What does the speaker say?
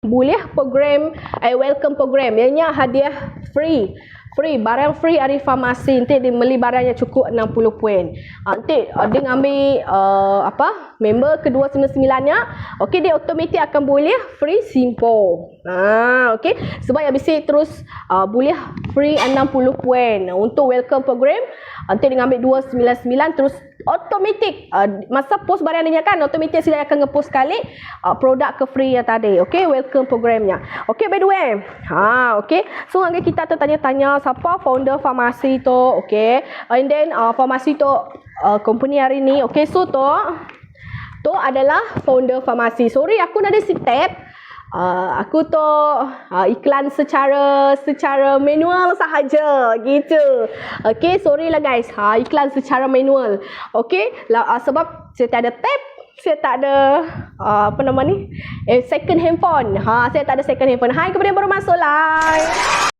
boleh program eh, welcome program. Ianya hadiah free. Free barang free dari farmasi. Nanti dia beli barang yang cukup 60 poin. Ha, nanti uh, dia ngambil uh, apa? Member kedua 99 nya okey dia automatik akan boleh free simple. Ha okey. Sebab yang bisi terus uh, boleh free 60 poin. Untuk welcome program nanti dia ngambil 299 terus automatik uh, masa post barang dia kan automatik sila akan ngepost sekali uh, produk ke free yang tadi. Okey welcome programnya. Okey by the way ha okey so angkat kita tertanya-tanya siapa founder farmasi tu okey and then uh, farmasi tu uh, company hari ni okey so tu tu adalah founder farmasi. Sorry aku nak ada si tab Uh, aku tu uh, iklan secara secara manual sahaja gitu. Okay, sorry lah guys. Ha, iklan secara manual. Okay, lah, uh, sebab saya tak ada tab, saya tak ada uh, apa nama ni? Eh, second handphone. Ha, saya tak ada second handphone. Hai kepada yang baru masuk live.